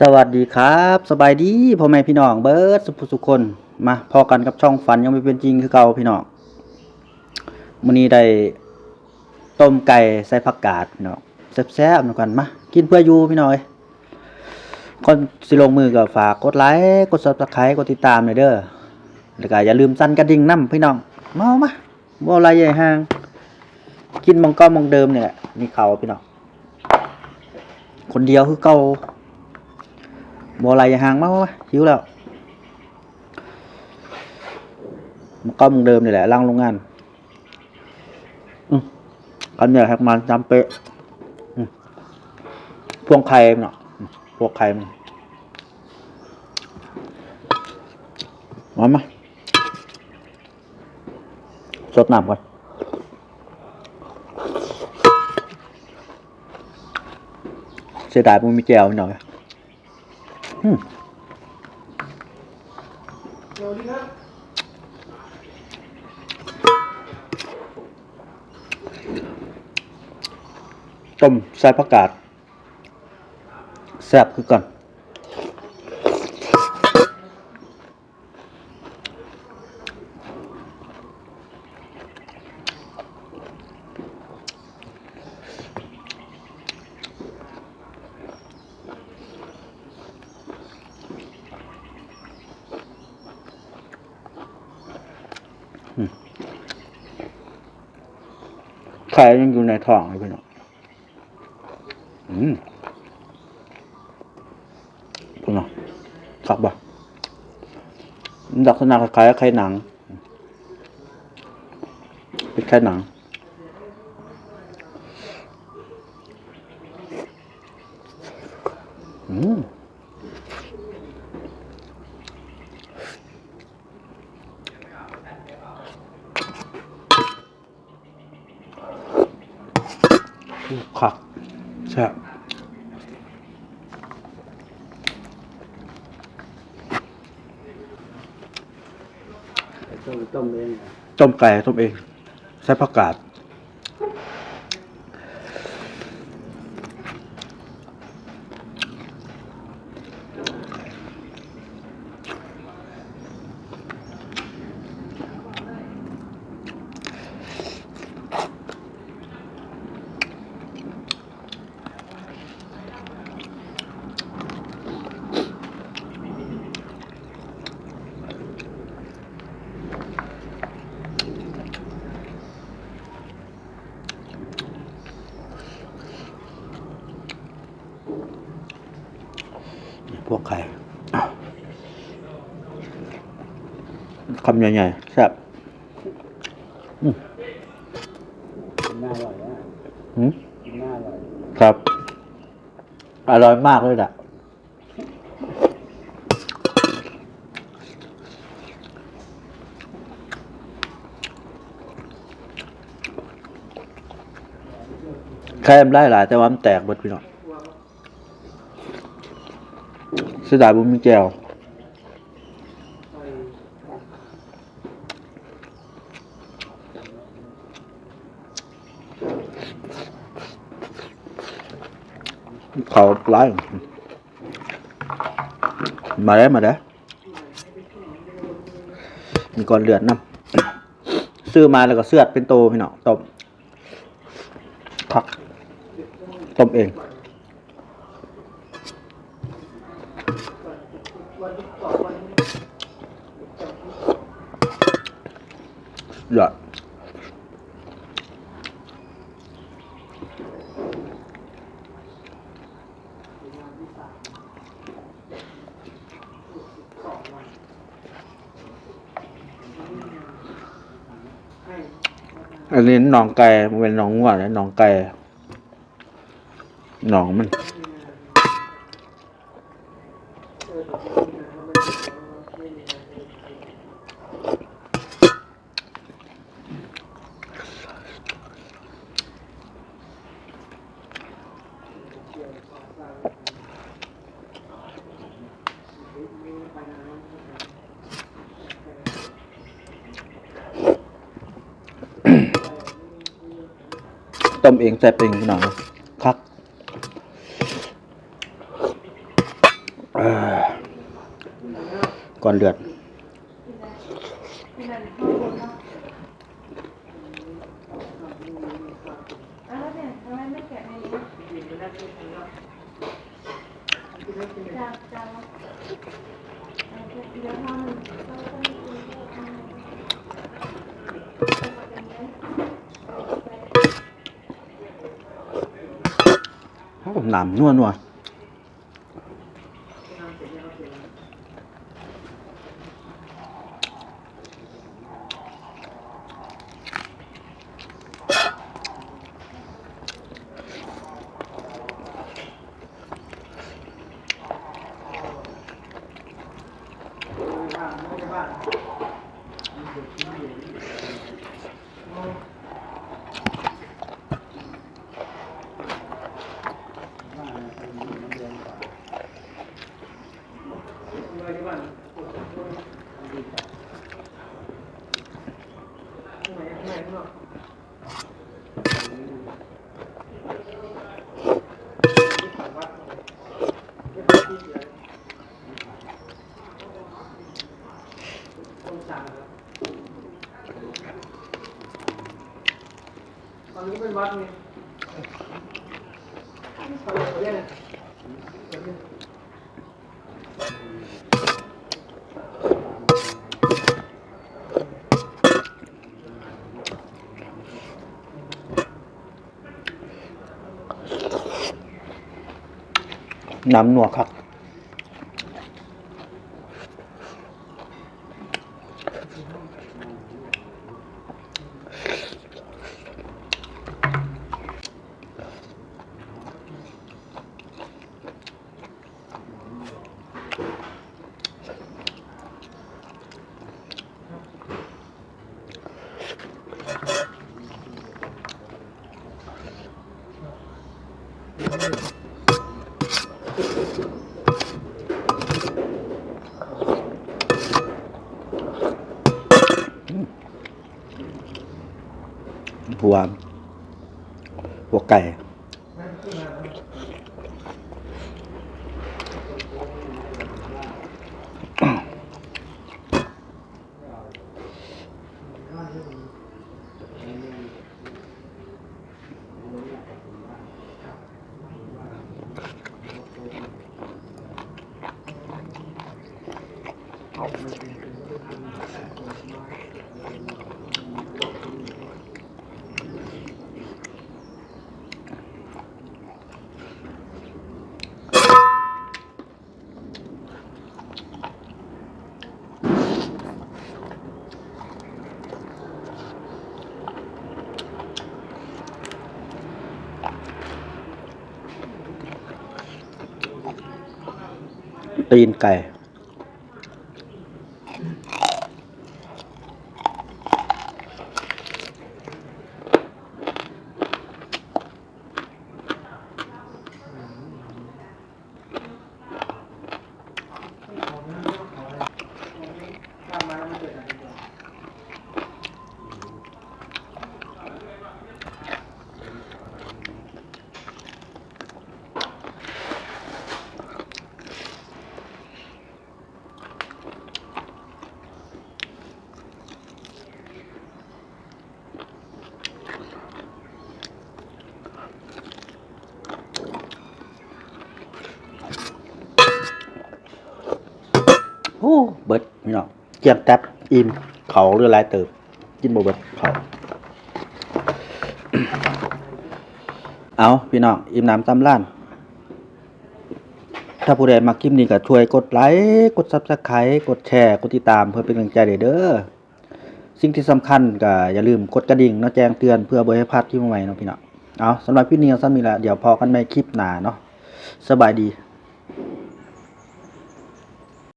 สวัสดีครับ สบายดีพ่อแม่พี่น้องเบิร์ดสุภสุคนมาพอกันกับช่องฝันยังไม่เป็นจริงคือเก่าพี่น้องมื้อนี้ได้ต้มไก่ใส่ผักกาดพี่น้องแซ่บๆนำกันมากินเพื่ออยู่พี่น้อยก่อนสิลงมือก็ฝากกดไลค์กด Subscribe กดติดตามหน่อยเด้อแล้วก็อย่าลืมสั่นกระดิ่งนํพี่น้องมาเอามาบ่อะไรใหญ่ห่าง กินมองก้ามองเดิมเนี่ยมีเขาพี่น้องคนเดียวคือเก่า บัวไหลอย่าห่างมากมาหิวแล้วมันก็มึงเดิมนี่แหละล่างโรงงานอืมกันเนี่ยครับมันจำเป๊ะพวงไข่เนาะพวงไข่มันมามาสดน้ำก่อนเสียดายมันมีแก้วหน่อย ต้มใส่ผักกาดแซ่บคือกัน ไข่ยังอยู่ในท้องเลยพี่น้องอืมพี่น้องขับบ่ลักษณะคล้ายไข่หนัง เป็นไข่หนังอืม ขักใช่บต้มต้มเองอะต้มไก่ต้มเองใส่ผักกาดนี่พวกไข่อ้าว คำใหญ่ๆแซ่บกินน่าอร่อยนะหืมกินน่าอร่อยครับ อร่อยมากเลยแหละแค่มได้หลายแต่ว่ามันแตกหมดพี่น้องเสียดายบุญมีแก้ว เขาร้ายมาได้มาได้มีก่อนเลือดน้ำซื้อมาแล้วก็เสือดเป็นโตพี่น้องต้มผักต้มเองยอด อันนี้หนองไก่มันเป็นหนองงัวนะหนองไก่หนองมัน ต้มเองใส่เองพี่น้องคักก่อนเดือด แล้วเนี่ยทำไมนนี้จากจากเดี๋ยวทำเราต้องมีคนทำหนานว น้ำหนัวครับ หัวหัวไก่ ตีนไก่ โอ้เบิด พี่น้องเกียมแท็บอิ่มเขาเรือลายเติบกินบ่เบิดเขาเอาพี่น้องอิ่มน้ำตำล้าน ถ้าผู้ใดมาคลิปนี้ก็ช่วยกดไลค์กด Subscribe กดแชร์กดติดตามเพื่อเป็นกำลังใจเด้อสิ่งที่สำคัญก็อย่าลืมกดกระดิ่งเนาะแจ้งเตือนเพื่อบ่ให้พลาดคลิปใหม่ๆเนาะพี่น้องเอาสำหรับพี่นี้ก็ซ้ำนี้ละเดี๋ยวพอกันในคลิปหน้าเนาะสบายดี